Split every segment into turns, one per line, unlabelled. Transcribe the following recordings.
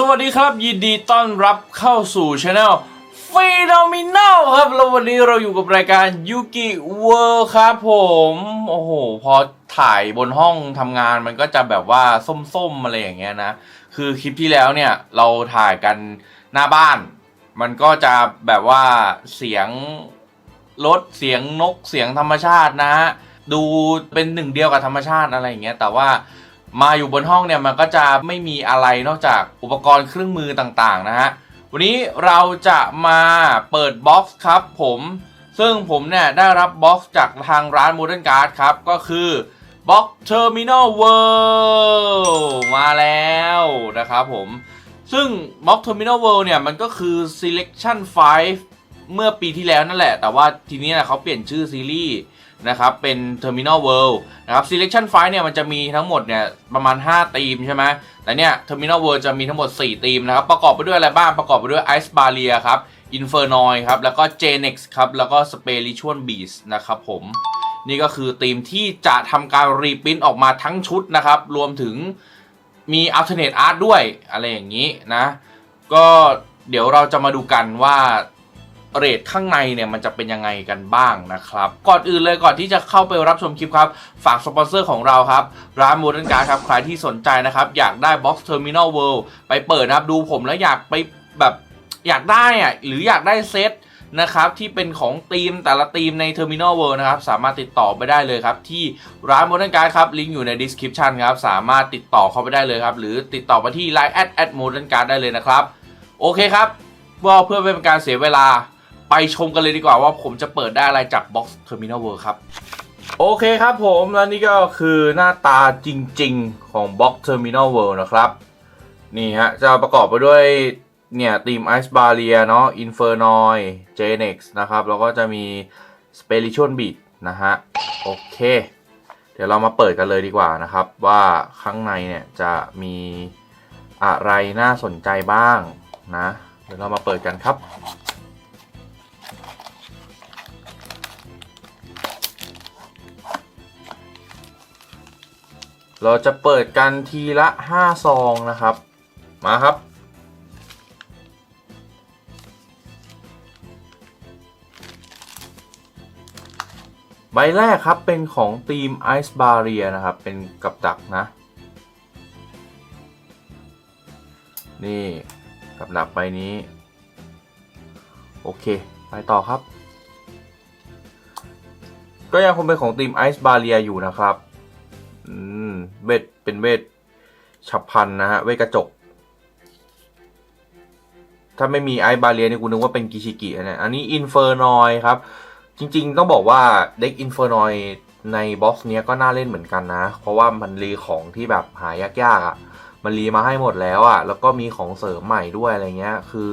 สวัสดีครับ ยินดีต้อนรับเข้าสู่ช anel p h e n o m e n a l ครับแล้ววันนี้เราอยู่กับรายการยูกิเวิร์ครับผม โอ้โห พอถ่ายบนห้องทำงานมันก็จะแบบว่าส้มๆอะไรอย่างเงี้ยนะ คือคลิปที่แล้วเนี่ย เราถ่ายกันหน้าบ้าน มันก็จะแบบว่าเสียงรถเสียงนกเสียงธรรมชาตินะฮะดูเป็นหนึ่งเดียวกับธรรมชาติอะไรอย่างเงี้ยแต่ว่า มาอยู่บนห้องเนี่ยมันก็จะไม่มีอะไรนอกจากอุปกรณ์เครื่องมือต่างๆนะฮะวันนี้เราจะมาเปิดบ็อกซ์ครับผมซึ่งผมเนี่ยได้รับบ็อกซ์จากทางร้าน Modern Card ครับ ก็คือบ็อกเทอร์มินอลเวิลด์มาแล้วนะครับผม ซึ่งบ็อกเทอร์มินอลเวิลด์เนี่ยมันก็คือ Selection 5 เมื่อปีที่แล้วนั่นแหละ แต่ว่าทีนี้นะเขาเปลี่ยนชื่อซีรีส์ นะครับเป็น Terminal World นะครับ Selection 5เนี่ยมันจะมีทั้งหมดเนี่ยประมาณ5ธีมใช่ไหมแต่เนี่ย Terminal World จะมีทั้งหมด4ธีมนะครับ ประกอบไปด้วยอะไรบ้าง ประกอบไปด้วย Ice Barrier ครับ Infernoid ครับ แล้วก็ Genex ครับ แล้วก็ Spiritual Beast นะครับผม นี่ก็คือธีมที่จะทำการรีพิมพ์ออกมาทั้งชุดนะครับ รวมถึงมี alternate art ด้วยอะไรอย่างนี้นะ ก็เดี๋ยวเราจะมาดูกันว่า เรทข้างในเนี่ยมันจะเป็นยังไงกันบ้างนะครับ ก่อนอื่นเลยก่อนที่จะเข้าไปรับชมคลิปครับ ฝากสปอนเซอร์ของเราครับ ร้าน Modern Card ครับ ใครที่สนใจนะครับ อยากได้ Box Terminal World ไปเปิดนะครับ ดูผมแล้วอยากไปแบบอยากได้อะหรืออยากได้เซตนะครับที่เป็นของทีมแต่ละทีมใน Terminal World นะครับ สามารถติดต่อไปได้เลยครับ ที่ร้าน Modern Card ครับลิงก์อยู่ใน description ครับ สามารถติดต่อเข้าไปได้เลยครับ หรือติดต่อมาที่ line at at modern card ได้เลยนะครับ โอเคครับว่าเพื่อไม่เป็นการเสียเวลา ไปชมกันเลยดีกว่าว่าผมจะเปิดได้อะไรจาก Box Terminal World ครับ โอเคครับผมแล้วนี่ก็คือหน้าตาจริงๆของ Box Terminal World นะครับ นี่ฮะ จะประกอบไปด้วยเนี่ยทีม Ice Barrier เนาะ Infernoid Genex นะครับ แล้วก็จะมี Spiritual Beat นะฮะ โอเค เดี๋ยวเรามาเปิดกันเลยดีกว่านะครับ ว่าข้างในเนี่ยจะมีอะไรน่าสนใจบ้างนะ เดี๋ยวเรามาเปิดกันครับ เราจะเปิดกันทีละ5ซองนะครับ มาครับ ใบแรกครับเป็นของทีม Ice Barrier นะครับ เป็นกับดักนะ นี่กับดักใบนี้ โอเค ไปต่อครับ ก็ยังคงเป็นของทีม Ice Barrier อยู่นะครับ อืมเวทเป็นเวทฉับพันนะฮะ เวทกระจก ถ้าไม่มีไอบาเรียนี่กูนึกว่าเป็นกิชิกินะอันนี้อินเฟอร์นอยครับ จริง ๆ ต้องบอกว่าเด็กอินเฟอร์นอยในบ็อกซ์เนี้ยก็น่าเล่นเหมือนกันนะ เพราะว่ามันรีของที่แบบหายากๆอะ่ะ มันรีมาให้หมดแล้วอะ่ะ แล้วก็มีของเสริมใหม่ด้วยอะไรเงี้ย คือ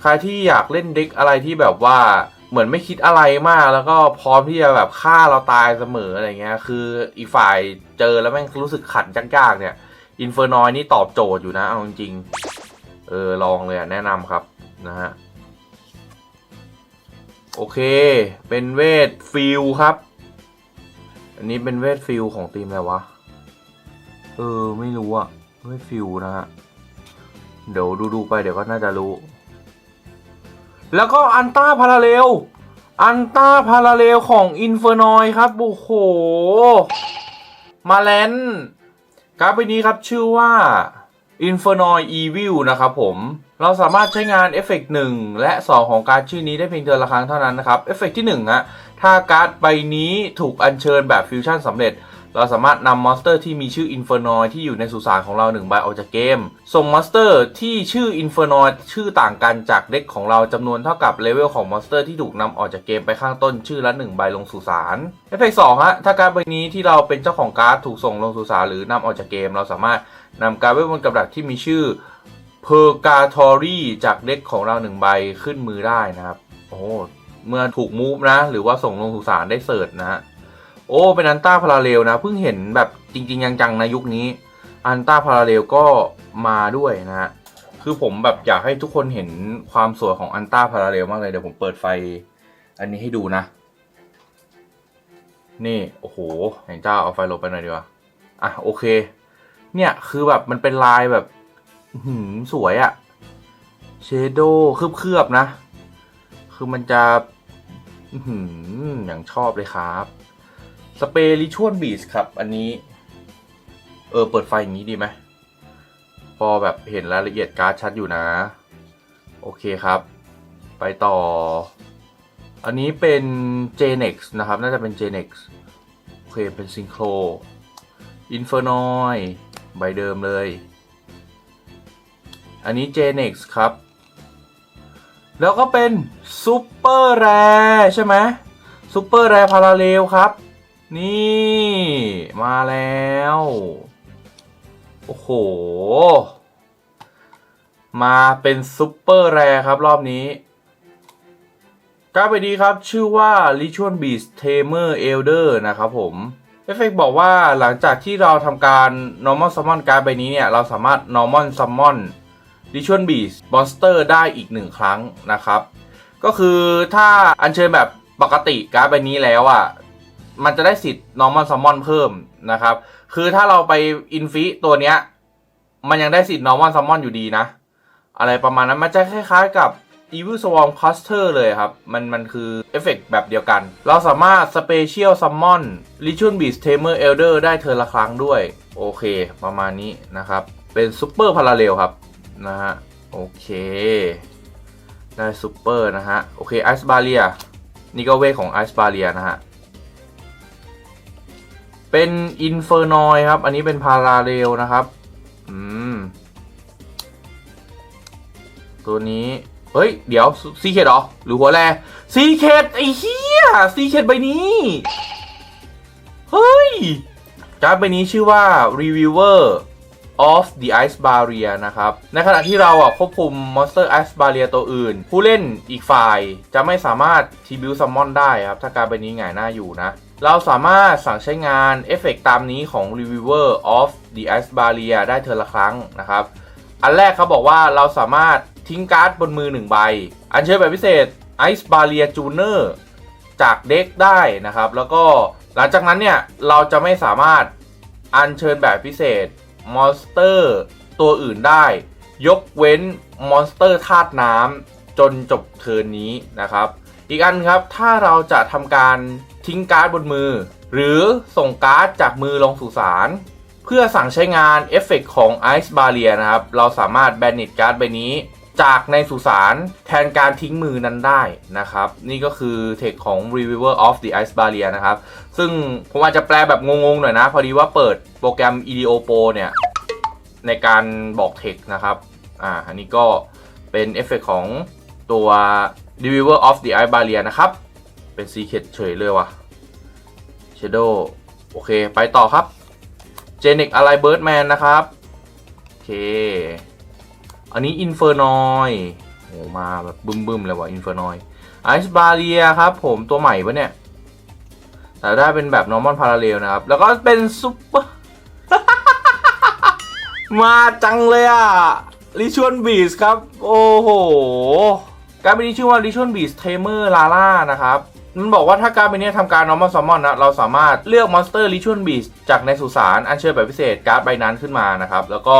ใครที่อยากเล่นเด็กอะไรที่แบบว่า เหมือนไม่คิดอะไรมาก แล้วก็พร้อมที่จะแบบฆ่าเราตายเสมออะไรเงี้ย คืออีกฝ่ายเจอแล้วแม่งรู้สึกขัดยากๆเนี่ยอินเฟอร์นอยนี่ตอบโจทย์อยู่นะเอาจริงๆเออลองเลยแนะนำครับนะฮะโอเค เป็นเวทฟิลครับ อันนี้เป็นเวทฟิลของทีมอะไรวะ เออ ไม่รู้อะเวทฟิลนะฮะ เดี๋ยวดูๆไปเดี๋ยวก็น่าจะรู้ แล้วก็อันต้าพาราเรลอันต้าพาราเรลของอินเฟอร์นอยครับ โอ้โห มาแลนการ์ดใบนี้ครับชื่อว่า i n f e r n o i Evil นะครับผม เราสามารถใช้งานเอฟเฟกต์1และ 2 ของการดชื่อนี้ได้เพียงเดือนละครั้งเท่านั้นนะครับ เอฟเฟกต์ที่1ฮะถ้าการ์ดใบนี้ถูกอัญเชิญแบบฟิวชั่นสำเร็จ เราสามารถนำมอนสเตอร์ที่มีชื่อ Infernoid ที่อยู่ในสุสานของเรา1ใบออกจากเกม ส่งมอนสเตอร์ที่ชื่อ Infernoid ชื่อต่างกันจากเด็กของเราจำนวนเท่ากับเลเวลของมอนสเตอร์ที่ถูกนำออกจากเกมไปข้างต้นชื่อละ1ใบลงสุสานเอฟเฟกต์2ฮะถ้าการ์ดใบนี้ที่เราเป็นเจ้าของการ์ดถูกส่งลงสุสานหรือนำออกจากเกม เราสามารถนำการ์ดเวทมนต์กับดักที่มีชื่อ Purgatory จากเด็กของเราหนึ่งใบขึ้นมือได้นะครับ โอ้ เมื่อถูกมูฟนะ หรือว่าส่งลงสุสานได้เสิร์ชนะฮะ โอ้เป็นอันต้าพาราเรลนะเพิ่งเห็นแบบจริง ๆ จังๆในยุคนี้อันต้าพาราเรลก็มาด้วยนะฮะคือผมแบบอยากให้ทุกคนเห็นความสวยของอันต้าพาราเรลมากเลยเดี๋ยวผมเปิดไฟ อันนี้ให้ดูนะ นี่โอ้โหไหนเจ้าเอาไฟลบไปหน่อยดีกว่าอะโอเค เนี่ยคือแบบมันเป็นลายแบบหือสวยอะเชโดเคลือบๆนะ คือมันจะ อื้อหืออย่างชอบเลยครับ สเปรย์ริชวลบีสครับ อันนี้ เออ เปิดไฟอย่างนี้ดีไหม พอแบบเห็นรายละเอียดการ์ดชัดอยู่นะ โอเคครับ ไปต่อ อันนี้เป็น JNEX นะครับ น่าจะเป็น JNEX โอเค เป็นซิงโคร Infernoid ใบเดิมเลย อันนี้ JNEX ครับ แล้วก็เป็น Super Rare ใช่ไหม Super Rare Parallel ครับ นี่มาแล้ว โอ้โห มาเป็นซุปเปอร์แรร์ครับรอบนี้การ์ดใบนี้ครับ ชื่อว่า Ritual Beast Tamer Elder นะครับผมเอฟเฟกบอกว่าหลังจากที่เราทำการ normal summon การ์ดใบนี้เนี่ย เราสามารถ normal summon Ritual Beast Monster ได้อีกหนึ่งครั้งนะครับ ก็คือถ้าอัญเชิญแบบปกติการ์ดใบนี้แล้วอะ มันจะได้สิทธิ์ normal summon เพิ่มนะครับ คือถ้าเราไป infi ตัวเนี้ย มันยังได้สิทธิ์ normal summon อยู่ดีนะ อะไรประมาณนั้น มันจะคล้ายๆกับ Evil Swarm Cluster เลยครับ มันมันคือเอฟเฟกต์แบบเดียวกัน เราสามารถ Special Summon Ritual Beast Tamer Elder ได้เธอละครั้งด้วย โอเค ประมาณนี้นะครับ เป็น Super Parallel ครับ นะฮะ โอเค ได้ซูเปอร์นะฮะ โอเค Ice Barrier นี่ก็เวทของ Ice Barrier นะฮะ เป็น Infernoid ครับ อันนี้เป็น Parallel นะครับ อืม ตัวนี้ เฮ้ย เดี๋ยวซีเคดหรอ หรือหัวแรซีเคดไอ้เหี้ยซีเคดใบนี้ เฮ้ย การ์ดใบนี้ชื่อว่า Reviewer of the Ice Barrier นะครับ ในขณะที่เราอะควบคุม Monster Ice Barrier ตัวอื่น ผู้เล่นอีกฝ่ายจะไม่สามารถทีบิวซัมมอนได้ครับ ถ้าการใบนี้หงายหน้าอยู่นะ เราสามารถสั่งใช้งานเอฟเฟกตามนี้ของ Reviewer of the Ice Barrier ได้เทอละครั้งนะครับ อันแรกเขาบอกว่าเราสามารถทิ้งการ์ดบนมือหนึ่งใบ อันเชิญแบบพิเศษ Ice Barrier Tuner จากเด็กได้นะครับ แล้วก็หลังจากนั้นเนี่ย เราจะไม่สามารถอัญเชิญแบบพิเศษมอนสเตอร์ตัวอื่นได้ ยกเว้นมอนสเตอร์ธาตุน้ำจนจบเทิร์นนี้นะครับ อีกอันครับ ถ้าเราจะทำการ ทิ้งการ์ดบนมือ หรือส่งการ์ดจากมือลงสู่สารเพื่อสั่งใช้งานเอฟเฟกของ Ice Barrier นะครับ เราสามารถแบนนิตการ์ดใบนี้ จากในสุสานแทนการทิ้งมือนั้นได้นะครับ นี่ก็คือเทคของ Reviewer of the Ice Barrier นะครับ ซึ่งผมอาจจะแปลแบบงงๆหน่อยนะ พอดีว่าเปิดโปรแกรม EDO Pro เนี่ย ในการบอกเทคนะครับ อ่า อันนี้ก็เป็นเอฟเฟกของตัว Reviewer of the Ice Barrier นะครับ เป็น Secret เฉยเลยว่ะ Shadow โอเค ไปต่อครับเจเน็กอะไรเบิร์ดแมนนะครับ โอเค อันนี้อินเฟอร์นอยโหมาแบบบึ้มๆเลยว่ะอินเฟอร์นอยไอซ์บาเรียครับผมตัวใหม่ปะเนี่ย แต่ได้เป็นแบบ normal parallel นะครับ แล้วก็เป็นซุปเปอร์มาจังเลยอะริชว l บีสครับ โอ้โห การเป็นนี้ชื่อว่าริชว l บีสเทเมอร์ลาล่านะครับ มันบอกว่าถ้าการเป็นนี้ทำการ normal summon นะ เราสามารถเลือกมอนสเตอร์ Ritual Beast จากในสุสานอัญเชิญแบบพิเศษการ์ดใบนั้นขึ้นมานะครับ แล้วก็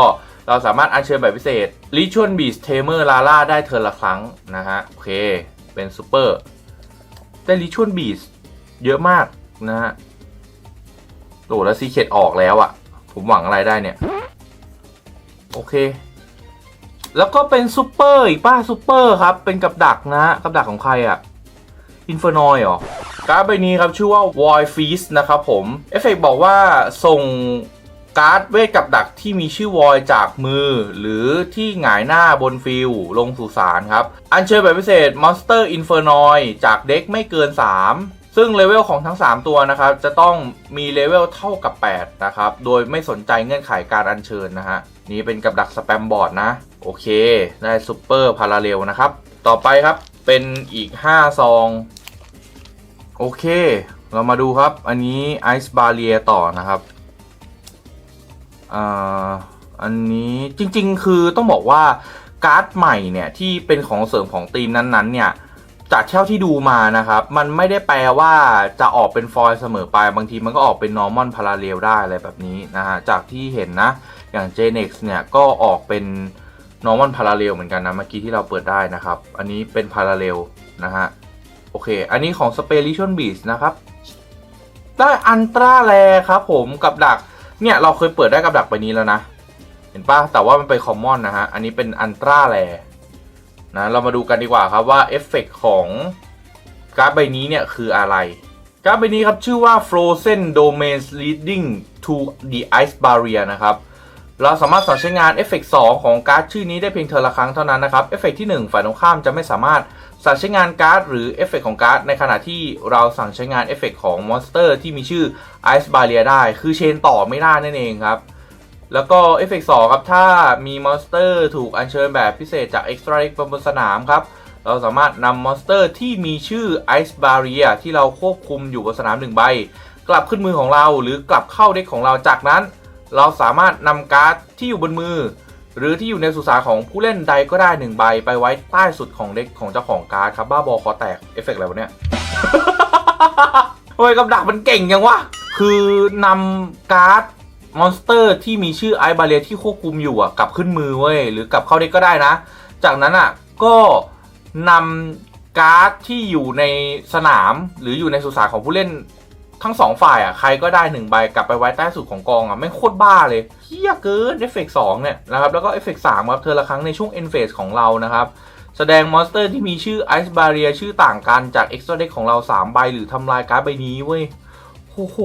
เราสามารถอัญเชิญแบบพิเศษ Ritual Beast Tamer Lala ได้เทิร์นละครั้งนะฮะ โอเค เป็นซูเปอร์ได้ Ritual Beast เยอะมากนะฮะโอ้แล้วซีเคดออกแล้วอะ่ะ ผมหวังอะไรได้เนี่ย โอเค แล้วก็เป็นซูเปอร์อีกป้าซูเปอร์ครับ เป็นกับดักนะฮะกับดักของใครอะ่ะ อินเฟอร์นอยเหรอการ์ดใบนี้ครับ ชื่อว่า Void Feast นะครับผม เอฟเฟกบอกว่าส่งการ์ดเวทกับดักที่มีชื่อ Void จากมือ หรือที่หงายหน้าบนฟิลลงสู่สารครับ อันเชิญแบบพิเศษ Monster Infernoid จากเด็กไม่เกิน 3 ซึ่งเลเวลของทั้ง 3 ตัวนะครับ จะต้องมีเลเวลเท่ากับ 8 นะครับ โดยไม่สนใจเงื่อนไขการอัญเชิญนะฮะ นี่เป็นกับดักสแปมบอร์ดนะ โอเค ได้ซูเปอร์พาราเรลนะครับ ต่อไปครับ เป็นอีก 5 ซอง โอเค เรามาดูครับ อันนี้ Ice Barrier ต่อนะครับ อ่า อันนี้จริง ๆ คือต้องบอกว่าการ์ดใหม่เนี่ย ที่เป็นของเสริมของทีมนั้น ๆ เนี่ยจากเท่าที่ดูมานะครับ มันไม่ได้แปลว่าจะออกเป็นฟอยเสมอไป บางทีมันก็ออกเป็น normal parallel ได้อะไรแบบนี้นะฮะ จากที่เห็นนะ อย่าง JNEX เนี่ยก็ออกเป็น normal parallel เหมือนกันนะเมื่อกี้ที่เราเปิดได้นะครับ อันนี้เป็น parallel นะฮะ โอเค อันนี้ของ Spedition Beast นะครับ ได้อันตราแลครับผมกับดัก เนี่ยเราเคยเปิดได้กับดักใบนี้แล้วนะ เห็นปะแต่ว่ามันเป็นคอมมอนนะฮะ อันนี้เป็นอันตราแลนะเรามาดูกันดีกว่าครับว่าเอฟเฟกของการ์ดใบนี้เนี่ยคืออะไร การ์ดใบนี้ครับชื่อว่า Frozen Domains Leading to the Ice Barrier นะครับ เราสามารถสั่งใช้งานเอฟเฟกต์2ของการ์ดชื่อนี้ได้เพียงเทอละครั้งเท่านั้นนะครับเอฟเฟกต์ที่ 1 ฝ่ายตรงข้ามจะไม่สามารถสั่งใช้งานการ์ดหรือเอฟเฟกต์ของการ์ดในขณะที่เราสั่งใช้งานเอฟเฟกต์ของมอนสเตอร์ที่มีชื่อ Ice Barrier ได้ คือเชนต่อไม่ได้นั่นเองครับ แล้วก็เอฟเฟกต์2ครับ ถ้ามีมอนสเตอร์ถูกอัญเชิญแบบพิเศษจาก Extra Deck บนสนามครับ เราสามารถนำมอนสเตอร์ที่มีชื่อ Ice Barrier ที่เราควบคุมอยู่บนสนามหนึ่งใบ กลับขึ้นมือของเราหรือกลับเข้าเด็กของเราจากนั้น เราสามารถนำการ์ดที่อยู่บนมือ หรือที่อยู่ในสุสานของผู้เล่นใดก็ได้หนึ่งใบไปไว้ใต้สุดของเด็กของเจ้าของการ์ดครับบ้าบอคอแตกเอฟเฟกต์อะไรวะเนี่ยทำไมกับดักมันเก่งยังวะคือนำการ์ดมอนสเตอร์ที่มีชื่อไอบาเลียที่ควบคุมอยู่อะกลับขึ้นมือเว้ยหรือกลับเข้าเด็กก็ได้นะ จากนั้นอะก็นำการ์ดที่อยู่ในสนาม หรืออยู่ในสุสานของผู้เล่น ทั้งสองฝ่ายอะใครก็ได้หนึ่งใบกลับไปไว้ใต้สุดของกองอะไม่โคตรบ้าเลยเฮี้ยเกินเอฟเฟกสองเนี่ยนะครับแล้วก็เอฟเฟกสามครับเธอละครั้งในช่วงเอ็นเฟสของเรานะครับแสดงมอนสเตอร์ที่มีชื่อไอซ์บาเรียชื่อต่างกันจากเอ็กซ์ตร้าเด็กของเรา3ใบหรือทำลายการ์ดใบนี้เว้ยโอ้โห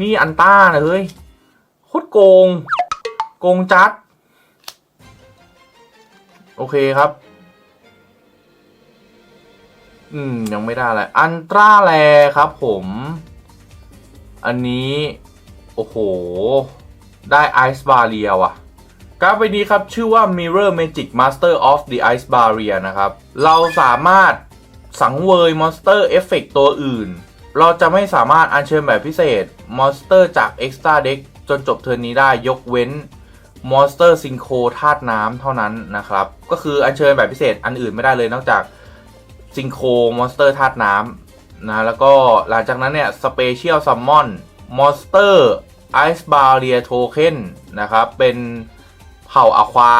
นี่อันต้านะเฮ้ยโคตรโกง โกงจัด โอเคครับ อืม ยังไม่ได้เลยอันตราแลครับผม อันนี้ โอ้โห ได้ไอซ์บาเรียว่ะการ์ดใบนี้ครับ ชื่อว่า Mirror Magic Master of the Ice Barrier นะครับ เราสามารถสังเวยมอนสเตอร์เอฟเฟกตัวอื่น เราจะไม่สามารถอัญเชิญแบบพิเศษมอนสเตอร์จาก Extra Deck จนจบเทิร์นนี้ได้ยกเว้นมอนสเตอร์ซิงโคธาตุน้ำเท่านั้นนะครับ ก็คืออัญเชิญแบบพิเศษอันอื่นไม่ได้เลยนอกจาก ซิงโคมอนสเตอร์ธาตุน้ำนะแล้วก็หลังจากนั้นเนี่ยสเปเชียลซัมมอนมอนสเตอร์ไอซ์บาเรียโทเค็นนะครับเป็นเผ่าอะควา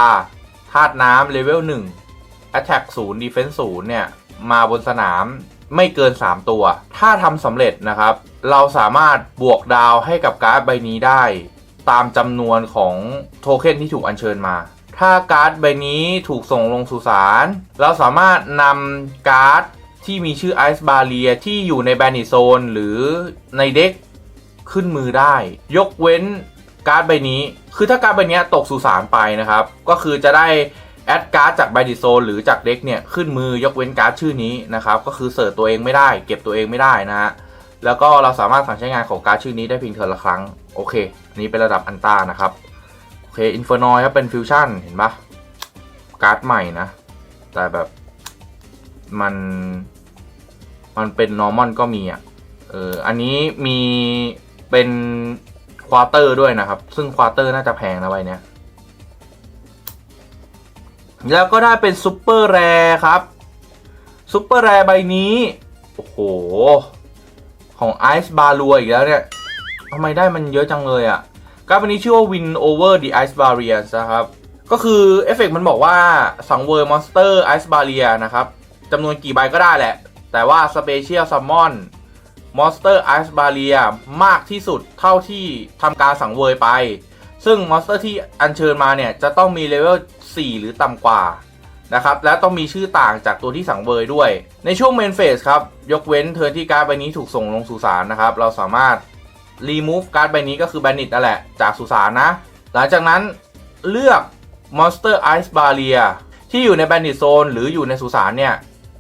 ธาตุน้ำเลเวล1 Attack 0 Defense 0เนี่ย มาบนสนามไม่เกิน 3 ตัว ถ้าทำสำเร็จนะครับ เราสามารถบวกดาวให้กับการ์ดใบนี้ได้ ตามจำนวนของโทเค็นที่ถูกอัญเชิญมา ถ้าการ์ดใบนี้ถูกส่งลงสุสาน เราสามารถนำการ์ดที่มีชื่อไอซ์บาเรียที่อยู่ในแบน i โซนหรือในเด็กขึ้นมือได้ ยกเว้นการ์ดใบนี้ คือถ้าการ์ดใบนี้ตกสุสานไปนะครับ ก็คือจะได้แอดการ์ดจากแบน i โซนหรือจากเด็กเนี่ยขึ้นมือยกเว้นการ์ดชื่อนี้นะครับ ก็คือเสิร์ชตัวเองไม่ได้ เก็บตัวเองไม่ได้นะฮะแล้วก็เราสามารถสั่งใช้งานของการ์ดชื่อนี้ได้เพียงเทอละครั้ง โอเค อันนี้เป็นระดับอันต้านะครับ เคอินฟอนอยครับเป็นฟิวชั่นเห็นปะการ์ดใหม่นะ แต่แบบมัน มันเป็นนอร์มอนก็มีอะเอออันนี้มีเป็นควอเตอร์ด้วยนะครับ ซึ่งควอเตอร์น่าจะแพงนะใบเนี้ยแล้วก็ได้เป็นซูเปอร์แรครับซูเปอร์แรใบนี้ โอ้โห ของไอซ์บาลัวอีกแล้วเนี่ยทำไมได้มันเยอะจังเลยอะ่ะ การ์ดวันนี้ชื่อว่า Win Over the Ice Barrier นะครับ ก็คือเอฟเฟกมันบอกว่าสังเวยมอนสเตอร์ Ice Barrier นะครับจำนวนกี่ใบก็ได้แหละ แต่ว่า Special Summon Monster Ice Barrier มากที่สุดเท่าที่ทำการสังเวยไป ซึ่งมอนสเตอร์ที่อัญเชิญมาเนี่ย จะต้องมีเลเวล 4 หรือต่ำกว่านะครับ และต้องมีชื่อต่างจากตัวที่สังเวยด้วย ในช่วงเมนเฟสครับ ยกเว้นเทิร์นที่การ์ดใบนี้ถูกส่งลงสุสานนะครับ เราสามารถ remove การ์ดใบนี้ก็คือ Bandit นั่นแหละ จากสุสานนะ หลังจากนั้นเลือก Monster Ice Barrier ที่อยู่ใน Bandit Zone หรืออยู่ในสุสานเนี่ย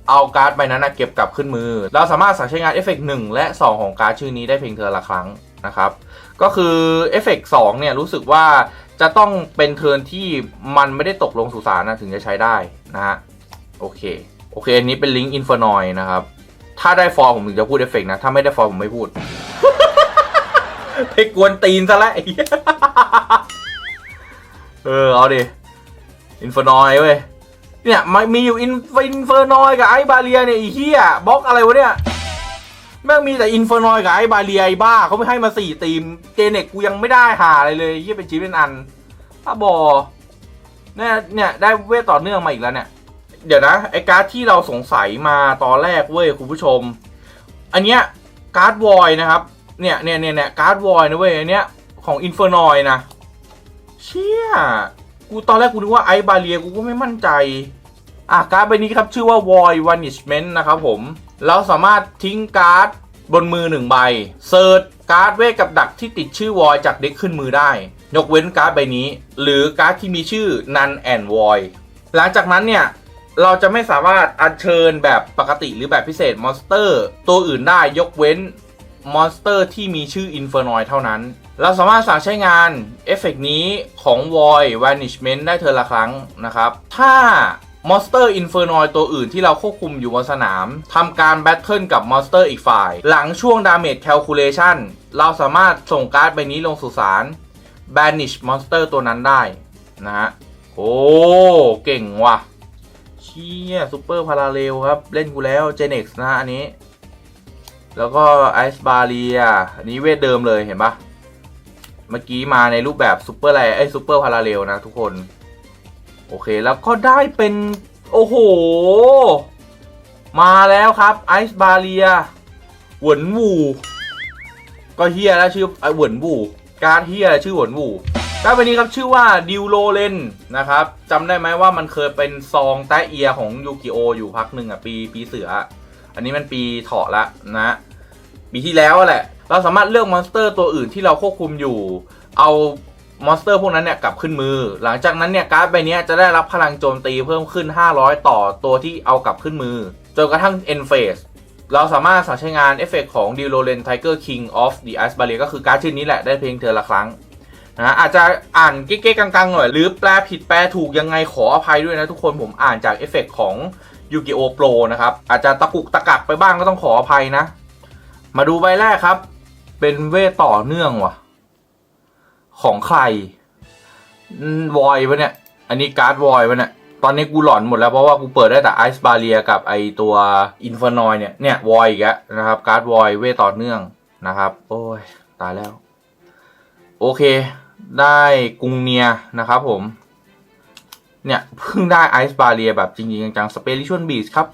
เอาการ์ดใบนั้นนะเก็บกลับขึ้นมือ เราสามารถสั่งใช้งานเอฟเฟกต์1และ 2 ของการ์ดชื่อนี้ได้เพียงเทอละครั้งนะครับ ก็คือเอฟเฟกต์2เนี่ยรู้สึกว่าจะต้องเป็นเทิร์นที่มันไม่ได้ตกลงสุสานนะถึงจะใช้ได้นะฮะโอเค โอเค อันนี้เป็นลิงก์อินฟอนอยนะครับ ถ้าได้ฟอร์ผมถึงจะพูดเอฟเฟกต์นะ ถ้าไม่ได้ฟอร์ผมไม่พูด ไปกวนตีนซะแล้วเออเอาดิอินฟอนอยเว้ยเนี่ยมันมีอยู่อินอินเฟอร์นอยกับไอ้บาเรียเนี่ยไอ้เหี้ยบล็อกอะไรวะเนี่ยแม่งมีแต่อินฟอร์นอยกับไอ้บาเรียไอ้บ้าเขาไม่ให้มาสี่ทีมเจเน็กกูยังไม่ได้หาอะไรเลยเหี้ยเป็นชิ้นเป็นอันป้าบอเนี่ยเนี่ยได้เวทต่อเนื่องมาอีกแล้วเนี่ย เดี๋ยวนะ ไอ้การ์ดที่เราสงสัยมาตอนแรกเว้ยคุณผู้ชม อันเนี้ยการ์ดวอยนะครับ เนี่ยเนี่ยเนี่ยเนี่ยการ์ดวอยนะเว้ยอันเนี้ยของอินเฟอร์นอยนะ เชี่ย กูตอนแรกกูนึกว่าไอบาเลียกูก็ไม่มั่นใจ อะการ์ดใบนี้ครับชื่อว่า Void Vanishment นะครับผม เราสามารถทิ้งการ์ดบนมือหนึ่งใบ เซิร์ชการ์ดเวทกับดักที่ติดชื่อ Void จากเด็กขึ้นมือได้ ยกเว้นการ์ดใบนี้ หรือการ์ดที่มีชื่อ None and Void หลังจากนั้นเนี่ยเราจะไม่สามารถอัญเชิญแบบปกติหรือแบบพิเศษมอนสเตอร์ ตัวอื่นได้ยกเว้น มอนสเตอร์ที่มีชื่อ Infernoid เท่านั้น เราสามารถสั่งใช้งานเอฟเฟกต์นี้ของ Void Vanishment ได้เทอละครั้งนะครับ ถ้ามอนสเตอร์ Infernoid ตัวอื่นที่เราควบคุมอยู่บนสนามทำการแบทเทิลกับมอนสเตอร์อีกฝ่าย หลังช่วง Damage Calculation เราสามารถส่งการ์ดใบนี้ลงสู่สาร Banish Monster ตัวนั้นได้นะฮะโอ้เก่งว่ะเชี่ยซูเปอร์พาราเรลครับ เล่นกูแล้วเจเน็กซ์นะฮะอันนี้ แล้วก็ไอซ์บาเรียอันนี้เวทเดิมเลยเห็นปะเมื่อกี้มาในรูปแบบซูเปอร์อะไรไอซูเปอร์พาราเรลนะทุกคน โอเคแล้วก็ได้เป็น โอ้โห มาแล้วครับไอซ์บาเรียหวนวู ก็เฮียแล้วชื่อไอหวนวู การเฮียชื่อหวนวูการดใบนี้ครับชื่อว่าดิวโลเลนนะครับจำได้ไหมว่ามันเคยเป็นซองแตะเอียของยูกิโออยู่พักหนึ่งอะปีปีเสือ อันนี้มันปีเถาะละนะปีที่แล้วแหละ เราสามารถเลือกมอนสเตอร์ตัวอื่นที่เราควบคุมอยู่ เอามอนสเตอร์พวกนั้นเนี่ยกลับขึ้นมือ หลังจากนั้นเนี่ยการ์ดใบนี้จะได้รับพลังโจมตีเพิ่มขึ้น 500 ต่อตัวที่เอากลับขึ้นมือ จนกระทั่ง end phase เราสามารถสั่งใช้งานเอฟเฟกของ d i l o l e n Tiger King of the Ice Barrier ก็คือการ์ดชื่อนี้แหละได้เพียงเธอละครั้งนะอาจจะอ่านเก๊ๆกังๆหน่อย หรือแปลผิดแปลถูกยังไงขออภัยด้วยนะทุกคนผมอ่านจากเอฟเฟกของ yu gi oh Pro นะครับ อาจจะตะกุกตะกักไปบ้างก็ต้องขออภัยนะ มาดูใบแรกครับ เป็นเวทต่อเนื่องว่ะ ของใครวอยปะเนี่ย อันนี้การ์ดวอยปะเนี่ย ตอนนี้กูหลอนหมดแล้วเพราะว่ากูเปิดได้แต่ไอซ์บาเรียกับไอตัวอินฟานอยเนี่ย เนี่ยวอยอีกแล้วนะครับ การ์ดวอยเวทต่อเนื่องนะครับ โอ้ย ตายแล้ว โอเค ได้กรุงเนียนะครับผม เนี่ย เพิ่งได้ไอซ์บาเรียแบบจริงๆจังๆสเปริชวลบีชครับ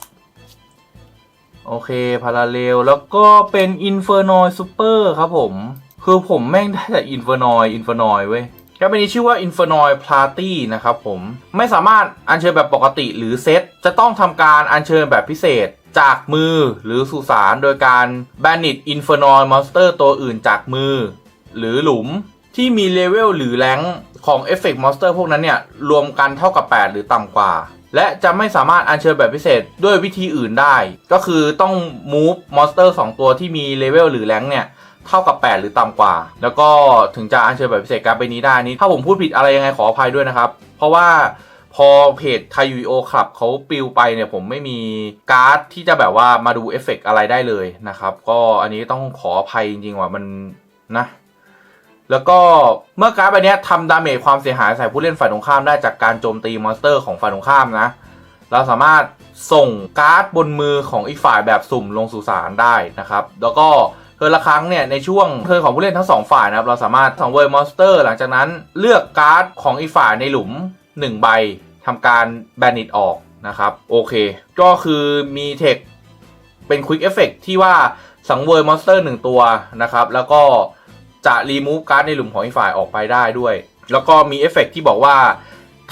โอเค พาราเรลแล้วก็เป็นอินเฟอร์นอยซูเปอร์ครับผม คือผมแม่งได้แต่อินเฟอร์นอยอินเฟอร์นอยเว้ยก็เป็นนี้ชื่อว่า Infernoid Party นะครับผม ไม่สามารถอัญเชิญแบบปกติหรือเซต จะต้องทำการอัญเชิญแบบพิเศษจากมือหรือสุสานโดยการ Banish Infernoid Monster ตัวอื่นจากมือ หรือหลุม ที่มีเลเวลหรือแรงของเอฟเฟกต์มอนสเตอร์พวกนั้นเนี่ย รวมกันเท่ากับ 8 หรือต่ำกว่า และจะไม่สามารถอัญเชิญแบบพิเศษด้วยวิธีอื่นได้ ก็คือต้อง move มอนสเตอร์2ตัวที่มีเลเวลหรือแรงเนี่ยเท่ากับ 8 หรือต่ำกว่า แล้วก็ถึงจะอัญเชิญแบบพิเศษการ์ดใบนี้ได้นี้ ถ้าผมพูดผิดอะไรยังไงขออภัยด้วยนะครับ เพราะว่าพอเพจไทยูโอคลับเขาปลิวไปเนี่ยผมไม่มีการ์ดที่จะแบบว่ามาดูเอฟเฟกต์อะไรได้เลยนะครับ ก็อันนี้ต้องขออภัยจริงๆว่ามันนะ แล้วก็เมื่อการ์ดใบเนี้ยทำดาเมจความเสียหายใส่ผู้เล่นฝ่ายตรงข้ามได้จากการโจมตีมอนสเตอร์ของฝ่ายตรงข้ามนะ เราสามารถส่งการ์ดบนมือของอีกฝ่ายแบบสุ่มลงสู่สารได้นะครับ แล้วก็เทอร์ละครั้งเนี่ยในช่วงเทอร์ของผู้เล่นทั้งสองฝ่ายนะครับเราสามารถสังเวยมอนสเตอร์ หลังจากนั้นเลือกการ์ดของอีกฝ่ายในหลุม 1 ใบทำการแบนิตออกนะครับโอเค ก็คือมีเทคเป็นควิกเอฟเฟกที่ว่าสังเวยมอนสเตอร์หนึ่งตัวนะครับแล้วก็ จะรีมูฟการ์ดในหลุมของอีกฝ่ายออกไปได้ด้วย แล้วก็มีเอฟเฟกที่บอกว่า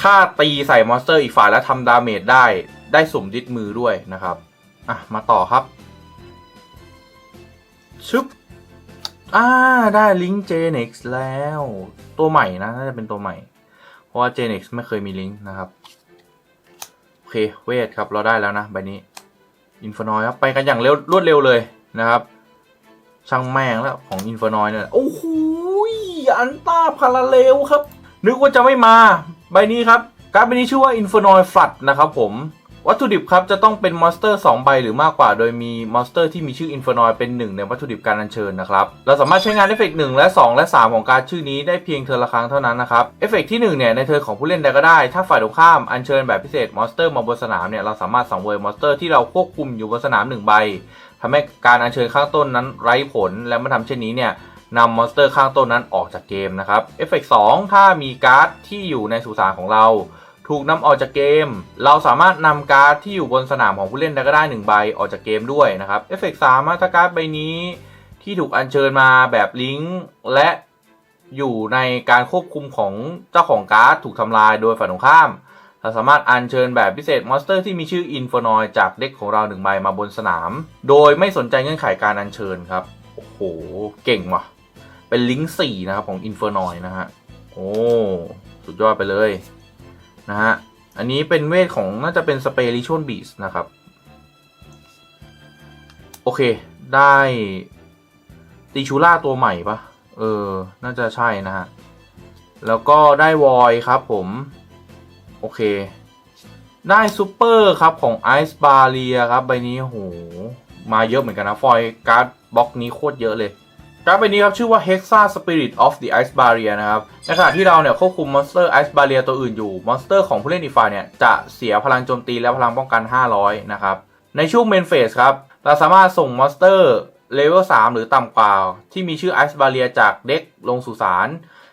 ถ้าตีใส่มอนสเตอร์อีกฝ่ายแล้วทำดาเมจได้ได้สุ่มดิสมือด้วยนะครับ อะ มาต่อครับ ชึบ อ่า ได้ลิงก์ JNX แล้ว ตัวใหม่นะ น่าจะเป็นตัวใหม่ เพราะว่า JNX ไม่เคยมีลิงก์นะครับ โอเค เวทครับ เราได้แล้วนะใบนี้ อินฟนอยครับ ไปกันอย่างเร็วรวดเร็วเลยนะครับ ช่างแม่งแล้วของอินฟนอยเนี่ยโอ้โหอันต้าพาราเลวครับ นึกว่าจะไม่มา ใบนี้ครับ การ์ดใบนี้ชื่อว่า Infernoid Flood นะครับผมวัตถุดิบครับจะต้องเป็นมอนสเตอร์ 2 ใบหรือมากกว่า โดยมีมอนสเตอร์ที่มีชื่อ Infernoid เป็นหนึ่งในวัตถุดิบการอัญเชิญนะครับ เราสามารถใช้งานเอฟเฟกต์1และ 2 และ 3 ของการดชื่อนี้ได้เพียงเทอร์ละครั้งเท่านั้นนะครับ เอฟเฟกต์ที่1เนี่ยในเทอร์ของผู้เล่นใดก็ได้ ถ้าฝ่ายตรงข้ามอัญเชิญแบบพิเศษมอนสเตอร์มาบนสนามเนี่ยเราสามารถสังเวยมอนสเตอร์ที่เราควบคุมอยู่บนสนาม 1 ใบ ทำให้การอัญเชิญข้างต้นนั้นไร้ผลและเมื่อทำเช่นนี้เนี่ยนำมอนสเตอร์ข้างต้นนั้นออกจากเกมนะครับเอฟเฟกต์2ถ้ามีการ์ดที่อยู่ในสุสานของเรา ถูกนำออกจากเกม เราสามารถนำการ์ดที่อยู่บนสนามของผู้เล่นได้ก็ได้หนึ่งใบออกจากเกมด้วยนะครับเอฟเฟกต์สามถ้าการ์ดใบนี้ ที่ถูกอัญเชิญมาแบบลิงก์และอยู่ในการควบคุมของเจ้าของการ์ดถูกทำลายโดยฝ่ายตรงข้าม เราสามารถอัญเชิญแบบพิเศษมอนสเตอร์ที่มีชื่ออินฟอนอยจากเด็กของเราหนึ่งใบมาบนสนาม โดยไม่สนใจเงื่อนไขการอัญเชิญครับ โอ้โห เก่งว่ะ เป็นลิงก์สี่นะครับของอินฟอนอยนะฮะ โอ้ สุดยอดไปเลยนะฮะ อันนี้เป็นเวทของน่าจะเป็นสเปริชวลบีสนะครับ โอเค ได้ตีชูล่าตัวใหม่ปะเออ น่าจะใช่นะฮะ แล้วก็ได้วอยครับผม โอเค ได้ซูเปอร์ครับของไอซ์บาเรียครับใบนี้โหมาเยอะเหมือนกันนะ ฟอยการ์ดบล็อกนี้โคตรเยอะเลยการ์ดใบนี้ครับ ชื่อว่า Hexa Spirit of the Ice Barrier นะครับในขณะที่เราเนี่ยควบคุมมอนสเตอร์ Ice Barrier ตัวอื่นอยู่ มอนสเตอร์ของผู้เล่นอีกฝ่ายเนี่ย จะเสียพลังโจมตีและพลังป้องกัน 500 นะครับ ในช่วงเมนเฟสครับ เราสามารถส่งมอนสเตอร์เลเวล 3 หรือต่ำกว่า ที่มีชื่อ Ice Barrier จากเด็กลงสู่สาร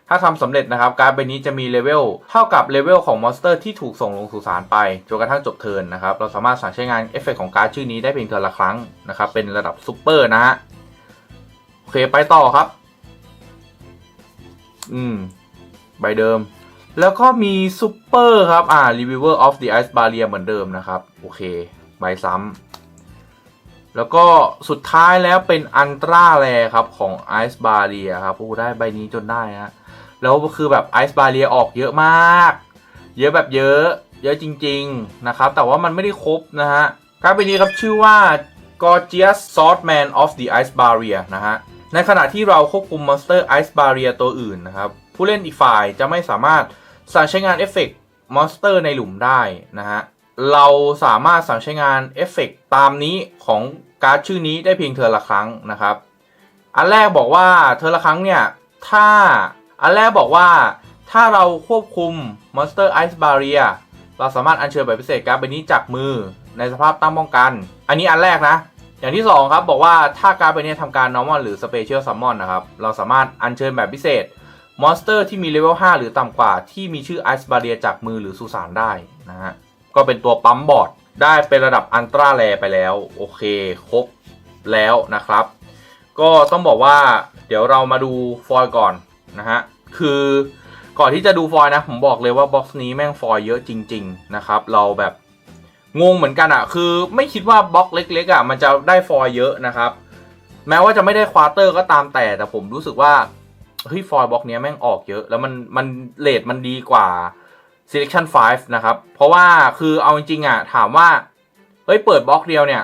ถ้าทำสำเร็จนะครับการดใบนี้จะมีเลเวลเท่ากับเลเวลของมอนสเตอร์ที่ถูกส่งลงสู่สารไปจนกระทั่งจบเทิร์นนะครับเราสามารถสั่งใช้งานเอฟเฟกของการ์ดชื่อนี้ได้เพียงเทิร์นละครั้งนะครับเป็นระดับซูเปอร์นะฮะโอเคไปต่อครับ อืมใบเดิม แล้วก็มีซูเปอร์ครับอ่า Reviver of the Ice Barrier เหมือนเดิมนะครับ โอเค ใบซ้ำแล้วก็สุดท้ายแล้วเป็นอันตราแรครับของ Ice Barrier ครับโอ้ได้ใบนี้จนได้ฮะ แล้วคือแบบ Ice Barrier ออกเยอะมาก เยอะแบบเยอะ เยอะจริง ๆ นะครับ แต่ว่ามันไม่ได้ครบนะฮะการดใบนี้ครับชื่อว่า Gorgeous Swordman of the Ice Barrier นะฮะ ในขณะที่เราควบคุมมอนสเตอร์ Ice Barrier ตัวอื่นนะครับ ผู้เล่นอีกฝ่ายจะไม่สามารถสั่งใช้งานเอฟเฟกต์มอนสเตอร์ในหลุมได้นะฮะ เราสามารถสั่งใช้งานเอฟเฟกต์ตามนี้ของการ์ดชื่อนี้ได้เพียงเทอละครั้งนะครับ อันแรกบอกว่าเทอละครั้งเนี่ย ถ้า อันแรกบอกว่าถ้าเราควบคุม Monster Ice Barrier เราสามารถอัญเชิญแบบพิเศษการ์ดใบนี้จากมือในสภาพตั้งป้องกัน อันนี้อันแรกนะ อย่างที่ 2 ครับ บอกว่าถ้าการ์ดใบนี้ทำการ normal หรือ special summon นะครับ เราสามารถอัญเชิญแบบพิเศษมอนสเตอร์ที่มีเลเวล5หรือต่ำกว่าที่มีชื่อ Ice Barrier จากมือหรือสุสานได้นะฮะ ก็เป็นตัวปั๊มบอร์ดได้เป็นระดับอันตราแรไปแล้ว โอเค ครบแล้วนะครับ ก็ต้องบอกว่าเดี๋ยวเรามาดูฟอยล์ก่อน นะฮะ คือก่อนที่จะดูฟอยนะ ผมบอกเลยว่าบ็อกซ์นี้แม่งฟอยเยอะจริง ๆ นะครับ เราแบบงงเหมือนกันอะ่ะ คือไม่คิดว่าบล็อกเล็กๆอะ่ะมันจะได้ฟอยเยอะนะครับ แม้ว่าจะไม่ได้ควอเตอร์ก็ตามแต่แต่ผมรู้สึกว่าเฮ้ยฟอยบล็อกเนี้ยแม่งออกเยอะ แล้วมันมันเลทมันดีกว่า selection 5 นะครับ เพราะว่าคือเอาจริงๆอะถามว่าเฮ้ยเปิดบล็อกเดียวเนี่ย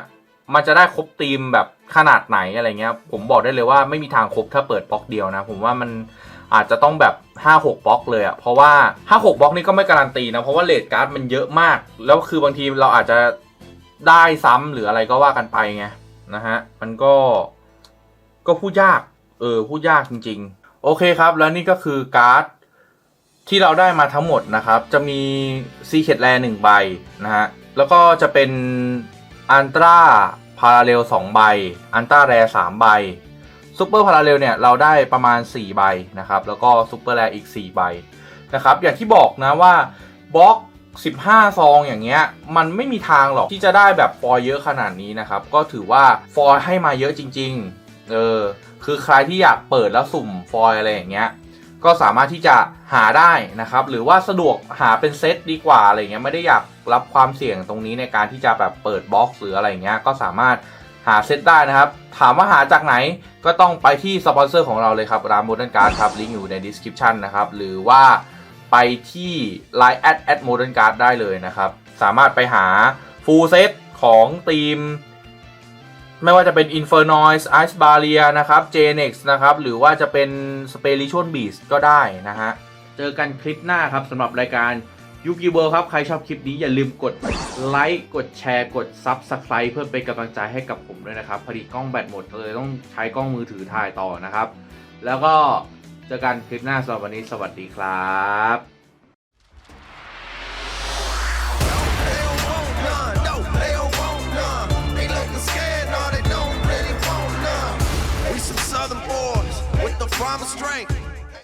มันจะได้ครบทีมแบบขนาดไหนอะไรเงี้ย ผมบอกได้เลยว่าไม่มีทางครบถ้าเปิดบล็อกเดียวนะ ผมว่ามัน อาจจะต้องแบบ 5-6บล็อกเลยอะเพราะว่า 5-6บล็อกนี่ก็ไม่การันตีนะ เพราะว่าเลดการ์ดมันเยอะมาก แล้วคือบางทีเราอาจจะได้ซ้ำหรืออะไรก็ว่ากันไปไงนะฮะ มันก็ก็พูดยาก เออ พูดยากจริง ๆ โอเคครับ แล้วนี่ก็คือการ์ดที่เราได้มาทั้งหมดนะครับ จะมีซีเค t แ a หนึ่งใบนะฮะ แล้วก็จะเป็นอันตราพาราเรลสองใบ อันตราแรสามใบ ซูเปอร์พาราเรลเนี่ยเราได้ประมาณ 4 ใบนะครับ แล้วก็ซูเปอร์แรอีก 4 ใบนะครับอย่างที่บอกนะว่าบล็อก 15 ซองอย่างเงี้ยมันไม่มีทางหรอกที่จะได้แบบฟอยเยอะขนาดนี้นะครับ ก็ถือว่าฟอยให้มาเยอะจริงๆเออคือใครที่อยากเปิดแล้วสุ่มฟอยอะไรอย่างเงี้ยก็สามารถที่จะหาได้นะครับ หรือว่าสะดวกหาเป็นเซตดีกว่าอะไรเงี้ยไม่ได้อยากรับความเสี่ยงตรงนี้ในการที่จะแบบเปิดบล็อกซ์หรืออะไรเงี้ยก็สามารถ หาเซตได้นะครับ ถามว่าหาจากไหนก็ต้องไปที่สปอนเซอร์ของเราเลยครับร้านโมเดิร์นการ์ดครับลิงก์อยู่ใน description นะครับ หรือว่าไปที่ Line แอดแอดโมเดิร์นการ์ดได้เลยนะครับ สามารถไปหา full set ของทีม ไม่ว่าจะเป็น Infernoise Ice Barrier นะครับ JNX นะครับ หรือว่าจะเป็น Spiritual Beast ก็ได้นะฮะ เจอกันคลิปหน้าครับสำหรับรายการ ยูกิเวิร์ครับ ใครชอบคลิปนี้อย่าลืมกดไลค์กดแชร์กด Subscribe เพื่อเป็นกำลังใจให้กับผมด้วยนะครับ พอดีกล้องแบตหมดเลยต้องใช้กล้องมือถือถ่ายต่อนะครับ แล้วก็เจอกันคลิปหน้าสำหรับวันนี้สวัสดีครับ
They don't want none. No, they don't want none. They looking scared, no, they don't really want none. We some southern boys with the promise strength.